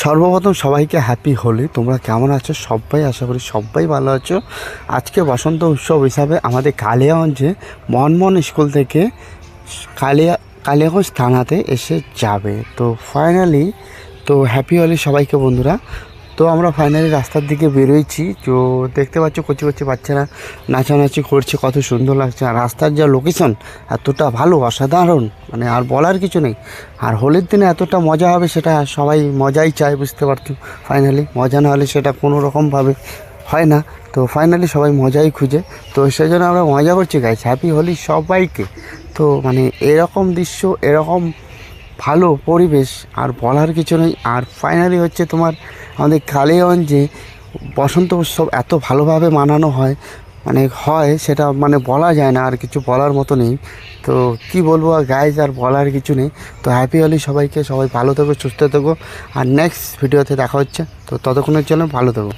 সর্বপ্রথম সবাইকে হ্যাপি হোলি। তোমরা কেমন আছো? সবাই আশা করি সবাই ভালো আছো। আজকে বসন্ত উৎসব হিসাবে আমাদের কালিয়াগঞ্জে মনমোহন স্কুল থেকে কালিয়া, কালিয়াগঞ্জ থানাতে এসে যাবে। তো ফাইনালি তো হ্যাপি হোলি সবাইকে বন্ধুরা। তো আমরা ফাইনালি রাস্তার দিকে বেরোইছি। তো দেখতে পাচ্ছ কচি কচি বাচ্চারা নাচানাচি করছে, কত সুন্দর লাগছে। আর রাস্তার যা লোকেশন এতটা ভালো, অসাধারণ মানে আর বলার কিছু নেই। আর হোলির দিনে এতটা মজা হবে সেটা সবাই মজাই চায়, বুঝতে পারছ? ফাইনালি মজা না হলে সেটা কোনো রকমভাবে হয় না। তো ফাইনালি সবাই মজাই খুঁজে। তো সেই জন্য আমরা মজা করছি গাইছি হ্যাপি হোলি সবাইকে। তো মানে এরকম দৃশ্য, এরকম ভালো পরিবেশ, আর বলার কিছু নেই। আর ফাইনালি হচ্ছে তোমার আমাদের কালীগঞ্জে বসন্ত উৎসব এত ভালোভাবে মানানো হয় মানে হয় সেটা মানে বলা যায় না, আর কিছু বলার মতো নেই। তো কি বলব, আর গাইজ আর বলার কিছু নেই। তো হ্যাপি হলি সবাইকে, সবাই ভালো থেকো, সুস্থ থেকো। আর নেক্সট ভিডিওতে দেখা হচ্ছে। তো ততক্ষণের জন্য ভালো থেকো।